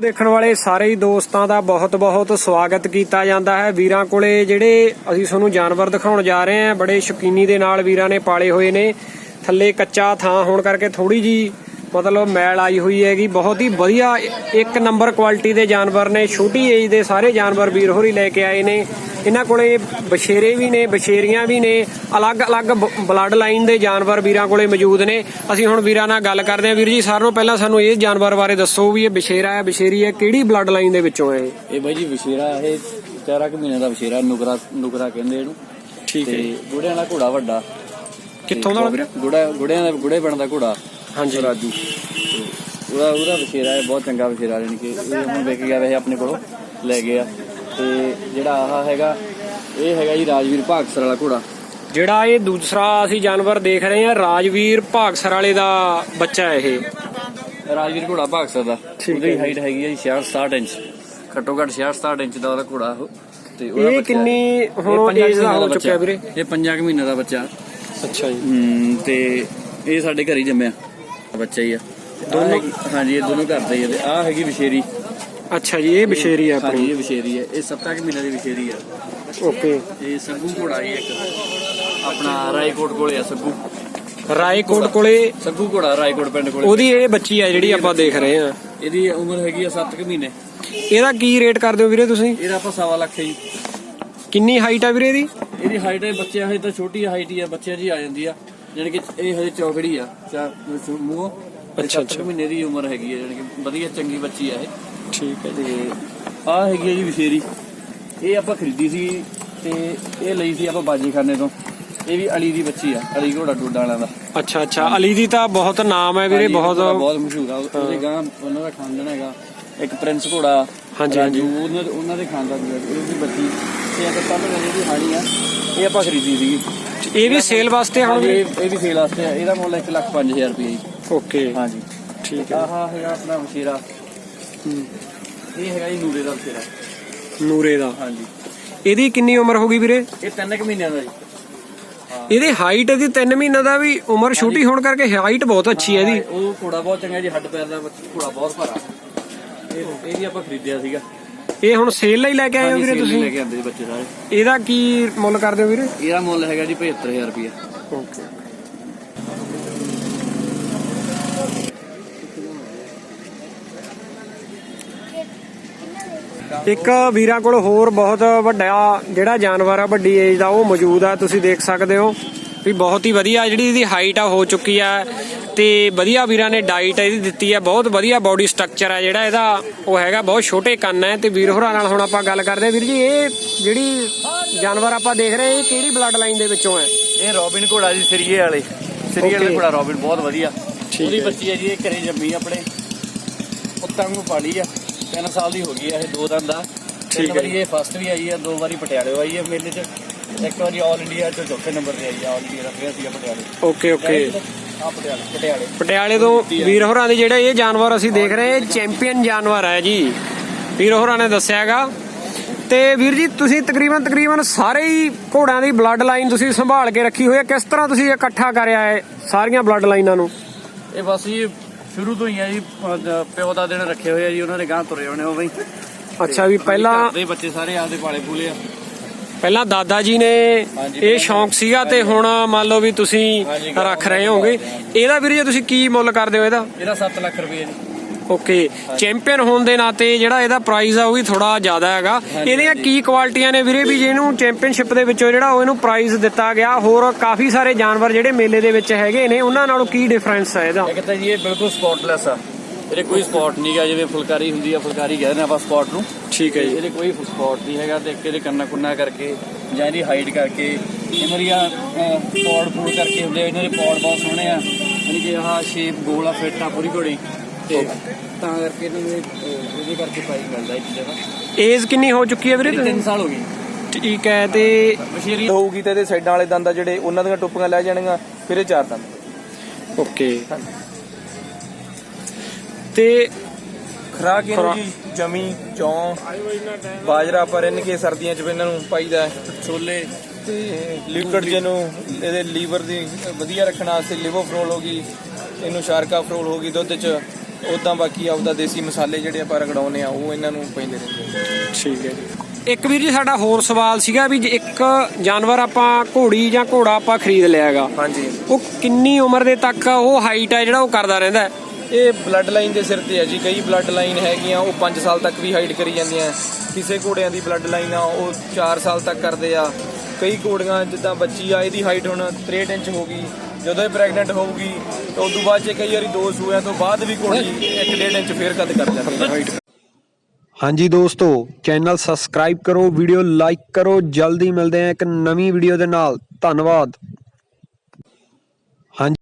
ਦੇਖਣ ਵਾਲੇ ਸਾਰੇ ਹੀ ਦੋਸਤਾਂ ਦਾ ਬਹੁਤ-ਬਹੁਤ ਸਵਾਗਤ ਕੀਤਾ ਜਾਂਦਾ ਹੈ। ਵੀਰਾਂ ਕੋਲੇ ਜਿਹੜੇ ਅਸੀਂ ਤੁਹਾਨੂੰ ਜਾਨਵਰ ਦਿਖਾਉਣ ਜਾ ਰਹੇ ਹਾਂ, ਬੜੇ ਸ਼ੌਕੀਨੀ ਦੇ ਨਾਲ ਵੀਰਾਂ ਨੇ ਪਾਲੇ ਹੋਏ ਨੇ। ਥੱਲੇ ਕੱਚਾ ਥਾਂ ਹੋਣ ਕਰਕੇ ਥੋੜੀ ਜੀ ਮਤਲਬ ਮੈਲ ਆਈ ਹੋਈ ਹੈਗੀ ਬਹੁਤ ਹੀ ਵਧੀਆ ਇੱਕ ਨੰਬਰ ਕੁਆਲਿਟੀ ਦੇ ਜਾਨਵਰ ਨੇ ਛੋਟੀ ਏਜ ਦੇ ਸਾਰੇ ਜਾਨਵਰ ਵੀਰ ਹੋਰੀ ਲੈ ਕੇ ਆਏ ਨੇ। ਇਹਨਾਂ ਕੋਲੇ ਬਛੇਰੇ ਵੀ ਨੇ ਬਛੇਰੀਆਂ ਵੀ ਨੇ ਅਲੱਗ-ਅਲੱਗ ਬਲੱਡ ਲਾਈਨ ਦੇ ਜਾਨਵਰ ਵੀਰਾਂ ਕੋਲੇ ਮੌਜੂਦ ਨੇ। ਅਸੀਂ ਹੁਣ ਵੀਰਾਂ ਨਾਲ ਗੱਲ ਕਰਦੇ ਹਾਂ। ਵੀਰ ਜੀ ਸਾਰਿਆਂ ਤੋਂ ਪਹਿਲਾਂ ਸਾਨੂੰ ਇਹ ਜਾਨਵਰ ਬਾਰੇ ਦੱਸੋ ਵੀ ਇਹ ਬਛੇਰਾ ਹੈ ਬਛੇਰੀ ਹੈ ਕਿਹੜੀ ਬਲੱਡ ਲਾਈਨ ਦੇ ਵਿੱਚੋਂ ਹੈ ਇਹ? ਬਾਈ ਜੀ ਵਿਸ਼ੇਰਾ ਇਹ ਚਾਰਾ ਕੁ ਮਹੀਨੇ ਦਾ ਵਿਸ਼ੇਰਾ ਨੁਕਰਾ ਨੁਕਰਾ ਕਹਿੰਦੇ ਇਹਨੂੰ। ਠੀਕ ਤੇ ਗੁੜਿਆਂ ਦਾ ਘੋੜਾ ਵੱਡਾ। ਕਿੱਥੋਂ ਦਾ? ਵੀਰ ਗੁੜਾ ਗੁੜਿਆਂ ਦਾ ਗੁੜੇ ਬਣਦਾ ਘੋੜਾ। ਹਾਂਜੀ। ਰਾਜੂ ਤੇ ਉਹਦਾ ਉਹਦਾ ਵਿਸ਼ੇਰਾ ਹੈ ਬਹੁਤ ਚੰਗਾ ਵਿਸ਼ੇਰਾ ਜਾਣੀ ਕਿ ਇਹ ਹੁਣ ਵਿਕ ਗਿਆ ਵੈਸੇ ਆਪਣੇ ਕੋਲੋਂ ਲੈ ਗਏ ਆ ਤੇ ਜਿਹੜਾ ਆਹ ਹੈਗਾ ਇਹ ਹੈਗਾ ਜੀ ਰਾਜਵੀਰ ਭਾਗਸਰ ਵਾਲਾ ਘੋੜਾ। ਜਿਹੜਾ ਇਹ ਦੂਸਰਾ ਅਸੀਂ ਜਾਨਵਰ ਦੇਖ ਰਹੇ ਹਾਂ ਰਾਜਵੀਰ ਭਾਗਸਰ ਵਾਲੇ ਦਾ ਬੱਚਾ ਹੈ ਇਹ। ਰਾਜਵੀਰ ਘੋੜਾ ਭਾਗਸਰ ਦਾ। ਉਹਦੀ ਹਾਈਟ ਹੈਗੀ ਹੈ ਜੀ 66 67 ਇੰਚ। ਘੱਟੋ ਘੱਟ 66 67 ਇੰਚ ਦਾ ਉਹਦਾ ਘੋੜਾ ਉਹ। ਤੇ ਇਹ ਕਿੰਨੀ ਹੁਣ ਪੰਜਾਂ ਏਜ ਦਾ ਹੋ। ਚੁੱਕਿਆ ਵੀਰੇ? ਇਹ 5 ਮਹੀਨੇ ਦਾ ਬੱਚਾ। ਅੱਛਾ ਜੀ। ਤੇ ਇਹ ਸਾਡੇ ਘਰ ਹੀ ਜੰਮਿਆ। ਬੱਚਾ ਹੀ ਆ। ਦੋਨੋਂ ਹਾਂਜੀ ਇਹ ਦੋਨੋਂ ਘਰ ਦੇ ਹੀ ਆ ਤੇ ਆਹ ਹੈਗੀ ਵਿਸ਼ੇਰੀ। ਅੱਛਾ ਜੀ ਇਹ ਹੈ ਹਾਂਜੀ ਆਪਣੀ। ਇਹ ਵਿਸ਼ੇਰੀ ਹੈ ਇਹ 7 ਕੁ ਮਹੀਨੇ ਦੀ ਵਿਸ਼ੇਰੀ ਆ। ਓਕੇ। ਇਹ ਸੱਗੂ ਘੋੜਾ ਹੀ ਇੱਕ। ਆਪਣਾ ਰਾਏਕੋਟ ਕੋਲੇ ਆ ਸੱਗੂ। ਰਾਏਕੋਟ ਕੋਲੇ ਸੱਗੂ ਘੋੜਾ ਰਾਏਕੋਟ ਪਿੰਡ ਕੋਲੇ। ਉਹਦੀ ਇਹ ਬੱਚੀ ਹੈ ਜਿਹੜੀ ਆਪਾਂ ਦੇਖ ਰਹੇ ਹਾਂ। ਇਹਦੀ ਉਮਰ ਹੈਗੀ ਆ 7 ਕੁ ਮਹੀਨੇ। ਇਹਦਾ ਕੀ ਰੇਟ ਕਰਦੇ ਹੋ ਵੀਰੇ ਤੁਸੀਂ? ਇਹਦਾ ਆਪਾਂ ਸਵਾ ਲੱਖ ਹੈ ਜੀ। ਕਿੰਨੀ ਹਾਈਟ ਹੈ ਵੀਰੇ ਇਹਦੀ? ਇਹਦੀ ਹਾਈਟ ਹੈ ਬੱਚੇ ਹਜੇ ਤਾਂ ਛੋਟੀ ਹਾਈਟ ਹੀ ਆ ਬੱਚਿਆਂ ਜੀ ਆ ਜਾਂਦੀ ਆ। ਜਾਣੀ ਕਿ ਇਹ ਹਜੇ ਚੌਕੜੀ ਆ ਚਾ ਮੂੰਹ ਅੱਛਾ, ਅੱਛਾ। ਮਹੀਨੇ ਦੀ ਉਮਰ ਹੈਗੀ ਆ ਜਾਣੀ ਕਿ ਵਧੀਆ ਚੰਗੀ ਬੱਚੀ ਆ ਇਹ। ਠੀਕ ਹੈ ਤੇ ਆ ਹੈਗੀ ਜੀ ਵਿਸ਼ੇਰੀ। ਇਹ ਆਪਾਂ ਖਰੀਦੀ ਸੀ ਤੇ ਇਹ ਲਈ ਸੀ ਆਪਾਂ ਬਾਜੀਖਾਨੇ ਤੋਂ। ਇਹ ਵੀ ਅਲੀ ਦੀ ਬੱਚੀ ਆ ਅਲੀ ਘੋੜਾ ਟੋਡਾ ਵਾਲਿਆਂ ਦਾ। ਅੱਛਾ ਅੱਛਾ। ਅਲੀ ਦੀ ਤਾਂ ਬਹੁਤ ਨਾਮ ਹੈ ਵੀਰੇ ਬਹੁਤ ਬਹੁਤ ਮਸ਼ਹੂਰ ਆ ਉਹਦੇ ਗਾਂ ਉਹਨਾਂ ਦਾ ਖਾਨਦਾਨ ਹੈਗਾ। ਇੱਕ ਪ੍ਰਿੰਸ ਘੋੜਾ ਹਾਂਜੀ, ਹਾਂਜੀ। ਰਾਜੂ, ਉਹਨਾਂ ਦੇ ਉਹਨਾਂ ਦੇ ਖਾਨਦਾਨ ਦੀ ਉਹਦੀ ਬੱਚੀ ਤੇ ਇੱਕ ਤਾਂ ਜਿਹੜੀ ਹਾਣੀ ਆ। ਇਹ ਆਪਾਂ ਖਰੀਦੀ ਸੀਗੀ। ਇਹ ਵੀ ਸੇਲ ਵਾਸਤੇ ਹੁਣ ਹਾਂਜੀ, ਇਹ ਇਹ ਵੀ ਸੇਲ ਵਾਸਤੇ ਆ। ਇਹਦਾ ਮੁੱਲ 1 ਲੱਖ 5000 ਰੁਪਏ ਜੀ। ਓਕੇ ਹਾਂਜੀ। ਠੀਕ ਹੈ। ਆਹ ਹੈਗਾ ਆਪਣਾ ਮਸ਼ੀਰਾ ਇਹ ਹੈਗਾ ਜੀ ਨੂਰੇ ਦਾ ਮਸ਼ੀਰਾ ਨੂਰੇ ਦਾ। ਹਾਂਜੀ। ਇਹਦੀ ਕਿੰਨੀ ਉਮਰ ਹੋ ਗਈ ਵੀਰੇ? ਇਹ ਤਿੰਨ ਕੁ ਮਹੀਨਿਆਂ ਦਾ ਜੀ। ਇਹਦੀ ਹਾਈਟ ਇਹਦੀ 3 ਮਹੀਨਾ ਦਾ ਵੀ ਉਮਰ ਛੋਟੀ ਹੋਣ ਕਰਕੇ ਹਾਈਟ ਬਹੁਤ ਅੱਛੀ ਹੈ ਇਹਦੀ। ਹਾਂ, ਉਹ ਘੋੜਾ ਬਹੁਤ ਚੰਗਾ ਜੀ ਹੱਡ ਪੈਰ ਦਾ ਘੋੜਾ ਬਹੁਤ ਭਾਰਾ। ਇਹ ਇਹ ਵੀ ਆਪਾਂ ਖਰੀਦਿਆ ਸੀਗਾ। ਇਹ ਹੁਣ ਸੇਲ ਲਈ ਲੈ ਕੇ ਆਏ ਹੋ ਵੀਰੇ ਲਈ ਲੈ ਤੁਸੀਂ ਕੇ ਆਂਦੇ ਜੀ ਬੱਚੇ ਸਾਰੇ। ਇਹਦਾ ਕੀ ਮੁੱਲ ਕਰਦੇ ਹੋ ਵੀਰੇ? ਇਹਦਾ ਮੁੱਲ ਹੈਗਾ ਜੀ 75000 ਰੁਪਏ ਓਕੇ। ਇੱਕ ਵੀਰਾਂ ਕੋਲ ਹੋਰ ਬਹੁਤ ਵੱਡਾ ਜਿਹੜਾ ਜਾਨਵਰ ਆ ਵੱਡੀ ਏਜ ਦਾ ਉਹ ਮੌਜੂਦ ਆ। ਤੁਸੀਂ ਦੇਖ ਸਕਦੇ ਹੋ। ਵੀ ਬਹੁਤ ਹੀ ਵਧੀਆ ਜਿਹੜੀ ਇਹਦੀ ਹਾਈਟ ਆ ਹੋ ਚੁੱਕੀ ਆ ਤੇ ਵਧੀਆ ਵੀਰਾਂ ਨੇ ਡਾਈਟ ਇਹਦੀ ਦਿੱਤੀ ਆ ਬਹੁਤ ਵਧੀਆ ਬਾਡੀ ਸਟਰਕਚਰ ਆ ਜਿਹੜਾ ਇਹਦਾ ਉਹ ਹੈਗਾ ਬਹੁਤ ਛੋਟੇ ਕੰਨ ਹੈ ਤੇ ਵੀਰ ਹੋਰਾਂ ਨਾਲ ਹੁਣ ਆਪਾਂ ਗੱਲ ਕਰਦੇ ਹਾਂ ਵੀਰ ਜੀ ਇਹ ਜਿਹੜੀ ਜਾਨਵਰ ਆਪਾਂ ਦੇਖ ਰਹੇ ਇਹ ਕਿਹੜੀ ਬਲੱਡ ਲਾਈਨ ਦੇ ਵਿੱਚੋਂ ਹੈ ਇਹ ਰੋਬਿਨ ਘੋੜਾ ਜੀ ਸਰੀਏ ਵਾਲੇ। ਸਰੀਏ ਵਾਲੇ. ਘੋੜਾ ਰੋਬਿਨ ਬਹੁਤ ਵਧੀਆ। ਉਹਦੀ। ਬੱਚੀ ਹੈ ਜੀ ਇਹ ਘਰੇ ਜੰਮੀ ਆਪਣੇ। ਪੁੱਤਾਂ ਨੂੰ ਪਾਲੀ ਆ। 3 ਸਾਲ ਦੀ ਹੋ ਗਈ ਆ ਇਹ ਦੋ ਦੰਦ ਠੀਕ ਤਿੰਨ ਵਾਰੀ ਇਹ ਫਸਟ ਵੀ ਆਈ ਆ ਦੋ ਵਾਰੀ ਪਟਿਆਲੇ ਆਈ ਆ ਮੇਲੇ 'ਚ। ਇੱਕ ਵਾਰੀ ਆਲ ਇੰਡੀਆ 'ਚ ਚੌਥੇ ਨੰਬਰ ਤੇ ਆਈ ਆ ਆਲ ਇੰਡੀਆ ਦਾ ਫਿਰ ਸੀ ਪਟਿਆਲੇ। Okay okay. ਆ ਪਟਿਆਲੇ ਪਟਿਆਲੇ। ਪਟਿਆਲੇ ਤੋਂ ਵੀਰ ਹੋਰਾਂ ਦੇ ਜਿਹੜੇ ਇਹ ਜਾਨਵਰ ਅਸੀਂ ਦੇਖ ਰਹੇ ਹਾਂ ਇਹ ਚੈਂਪੀਅਨ ਜਾਨਵਰ ਹੈ ਜੀ। ਵੀਰ ਹੋਰਾਂ ਨੇ ਦੱਸਿਆਗਾ ਤੇ ਵੀਰ ਜੀ ਤੁਸੀਂ ਤਕਰੀਬਨ ਤਕਰੀਬਨ ਸਾਰੇ ਹੀ ਘੋੜਿਆਂ ਦੀ ਬਲੱਡ ਲਾਈਨ ਤੁਸੀਂ ਸੰਭਾਲ ਕੇ ਰੱਖੀ ਹੋਈ ਹੈ। ਕਿਸ ਤਰ੍ਹਾਂ ਤੁਸੀਂ ਇਹ ਇਕੱਠਾ ਕਰਿਆ ਹੈ ਸਾਰੀਆਂ ਬਲੱਡ ਲਾਈਨਾਂ ਨੂੰ? ਇਹ ਬਸ ਜੀ ਸ਼ੁਰੂ ਤੋਂ ਹੀ ਆ ਜੀ। ਪਿਓ ਦਾ ਦਿਨ ਰੱਖੇ ਹੋਏ ਆ ਜੀ ਉਹਨਾਂ ਦੇ ਗਾਂ ਤੁਰੇ ਹੋਣੇ ਉਹ ਬਈ ਅੱਛਾ ਵੀ ਪਹਿਲਾਂ ਦੇ ਬੱਚੇ ਸਾਰੇ ਆਪਦੇ ਪਾਲੇ ਪੂਲੇ ਆ। ਪਹਿਲਾਂ ਦਾਦਾ ਜੀ ਨੇ ਇਹ ਸ਼ੌਂਕ ਸੀਗਾ ਤੇ ਹੁਣ ਮੰਨ ਲਓ ਵੀ ਤੁਸੀਂ ਰੱਖ ਰਹੇ ਹੋਗੇ ਇਹਦਾ ਵੀਰ ਜੀ ਤੁਸੀਂ ਕੀ ਮੁੱਲ ਕਰਦੇ ਹੋ ਇਹਦਾ? ਇਹਦਾ 7 ਲੱਖ ਰੁਪਏ ਜੀ। ਓਕੇ। ਚੈਂਪੀਅਨ ਹੋਣ ਦੇ ਨਾਤੇ ਜਿਹੜਾ ਇਹਦਾ ਪ੍ਰਾਈਸ ਆ ਉਹ ਵੀ ਥੋੜਾ ਜ਼ਿਆਦਾ ਹੈਗਾ। ਇਹਦੀਆਂ ਕੀ ਕੁਆਲਿਟੀਆਂ ਨੇ ਵੀਰੇ ਵੀ ਜਿਹਨੂੰ ਚੈਂਪੀਅਨਸ਼ਿਪ ਦੇ ਵਿੱਚੋਂ ਜਿਹੜਾ ਉਹ ਇਹਨੂੰ ਪ੍ਰਾਈਜ਼ ਦਿੱਤਾ ਗਿਆ। ਹੋਰ ਕਾਫੀ ਸਾਰੇ ਜਾਨਵਰ ਜਿਹੜੇ ਮੇਲੇ ਦੇ ਵਿੱਚ ਹੈਗੇ ਨੇ ਉਹਨਾਂ ਨਾਲੋਂ ਕੀ ਡਿਫਰੈਂਸ ਹੈ ਇਹਦਾ? ਇੱਕ ਤਾਂ ਜੀ ਇਹ ਬਿਲਕੁਲ ਸਪੌਟਲੈਸ ਆ। ਇਹਦੇ ਕੋਈ ਸਪੌਟ ਨਹੀਂਗਾ ਜਿਵੇਂ ਫੁਲਕਾਰੀ ਹੁੰਦੀ ਆ ਫੁਲਕਾਰੀ ਕਹਿੰਦੇ ਨੇ ਆਪਾਂ ਸਪੌਟ ਨੂੰ। ਠੀਕ ਹੈ ਜੀ। ਇਹਦੇ ਕੋਈ ਸਪੌਟ ਨਹੀਂ ਹੈਗਾ ਤੇ ਇੱਕ ਇਹਦੇ ਕੰਨਾ ਕੁੰਨਾ ਕਰਕੇ ਜਾਂ ਇਹਦੀ ਹਾਈਟ ਕਰਕੇ। ਇਹਨਾਂ ਦੀਆਂ ਪੌੜ ਪੂੜ ਕਰਕੇ ਹੁੰਦੇ ਇਹਨਾਂ ਦੇ ਪੌੜ ਬਹੁਤ ਸੋਹਣੇ ਆ। ਯਾਨੀ ਕਿ ਆਹ ਸ਼ੇਪ ਗੋਲ ਆ ਫਿੱਟ ਆ ਪੂਰੀ ਘੋੜੀ। ਤੇ ਤਾਂ ਕਰਕੇ ਇਹਨਾਂ ਨੂੰ ਇਹਦੇ ਕਰਕੇ ਪ੍ਰਾਈਜ਼ ਮਿਲਦਾ ਇੱਕ ਜਗ੍ਹਾ। ਏਜ ਕਿੰਨੀ ਹੋ ਚੁੱਕੀ ਹੈ ਵੀਰੇ 3 ਸਾਲ ਹੋ ਗਏ ਠੀਕ ਹੈ ਤੇ ਬਸ਼ੀਰੀ ਹੋਊਗੀ ਤੇ ਇਹਦੇ ਸਾਈਡਾਂ ਵਾਲੇ ਦੰਦ ਆ ਜਿਹੜੇ ਉਹਨਾਂ ਦੀਆਂ ਟੁੱਪੀਆਂ ਲੈ ਜਾਣਗੀਆਂ ਫਿਰ ਇਹ ਚਾਰ ਦੰਦ। ਓਕੇ ਤੇ ਖਰਾਕ ਇਹਨੂੰ। ਜੀ ਜਮੀ ਚੌਂ ਬਾਜਰਾ ਪਰ ਰਿੰਨ ਕੇ ਸਰਦੀਆਂ 'ਚ ਵੀ ਇਹਨਾਂ ਨੂੰ ਪਾਈਦਾ ਹੈ। ਛੋਲੇ ਤੇ ਲਿਕਵਿਡ ਜਿਹਨੂੰ ਇਹਦੇ ਲੀਵਰ ਦੀ ਵਧੀਆ ਰੱਖਣ ਵਾਸਤੇ ਲਿਵੋਫਰੋਲ ਹੋ ਗਈ ਇਹਨੂੰ ਸ਼ਾਰਕਾ ਫਰੋਲ ਹੋ ਗਈ ਦੁੱਧ 'ਚ ਉਦਾਂ ਬਾਕੀ ਆਪਦਾ ਦੇਸੀ ਮਸਾਲੇ ਜਿਹੜੇ ਆਪਾਂ ਰਗੜਾਉਨੇ ਆ ਉਹ ਇਹਨਾਂ ਨੂੰ ਪੈਂਦੇ ਰਹਿੰਦੇ ਆ ਠੀਕ ਹੈ ਜੀ ਇੱਕ ਵੀਰ ਜੀ ਸਾਡਾ ਹੋਰ ਸਵਾਲ ਸੀਗਾ ਵੀ ਜੇ ਇੱਕ ਜਾਨਵਰ ਆਪਾਂ ਘੋੜੀ ਜਾਂ ਘੋੜਾ ਆਪਾਂ ਖਰੀਦ ਲਿਆ ਹੈਗਾ ਹਾਂਜੀ ਉਹ ਕਿੰਨੀ ਉਮਰ ਦੇ ਤੱਕ ਉਹ ਹਾਈਟ ਹੈ ਜਿਹੜਾ ਉਹ ਕਰਦਾ ਰਹਿੰਦਾ ਹੈ? ਇਹ ਬਲੱਡ ਲਾਈਨ ਦੇ ਸਿਰ ਤੇ ਹੈ ਜੀ। ਕਈ ਬਲੱਡ ਲਾਈਨ ਹੈਗੀਆਂ ਉਹ 5 ਸਾਲ ਤੱਕ ਵੀ ਹਾਈਟ ਕਰੀ ਜਾਂਦੀਆਂ। ਕਿਸੇ ਘੋੜਿਆਂ ਦੀ ਬਲੱਡ ਲਾਈਨ ਆ ਉਹ 4 ਸਾਲ ਤੱਕ ਕਰਦੇ ਆ। ਕਈ ਘੋੜੀਆਂ ਜਿੱਦਾਂ ਬੱਚੀ ਆ ਇਹਦੀ ਹਾਈਟ ਹੁਣ 63 ਇੰਚ ਹੋ ਗਈ। ਜਦੋਂ ਇਹ ਪ੍ਰੈਗਨੈਂਟ ਹੋਊਗੀ ਤਾਂ ਉਦੋਂ ਬਾਅਦ ਚ ਕਈ ਵਾਰੀ ਦੋ ਸੂਆਂ ਤੋਂ ਬਾਅਦ ਵੀ ਘੋੜੀ 1.5 ਇੰਚ ਫੇਰ ਕੱਦ ਕਰ ਜਾਂਦੀ ਹੈ ਹਾਂਜੀ ਦੋਸਤੋ ਚੈਨਲ ਸਬਸਕ੍ਰਾਈਬ ਕਰੋ ਵੀਡੀਓ ਲਾਈਕ ਕਰੋ ਜਲਦੀ ਮਿਲਦੇ ਹਾਂ ਇੱਕ ਨਵੀਂ ਵੀਡੀਓ ਦੇ ਨਾਲ। ਧੰਨਵਾਦ।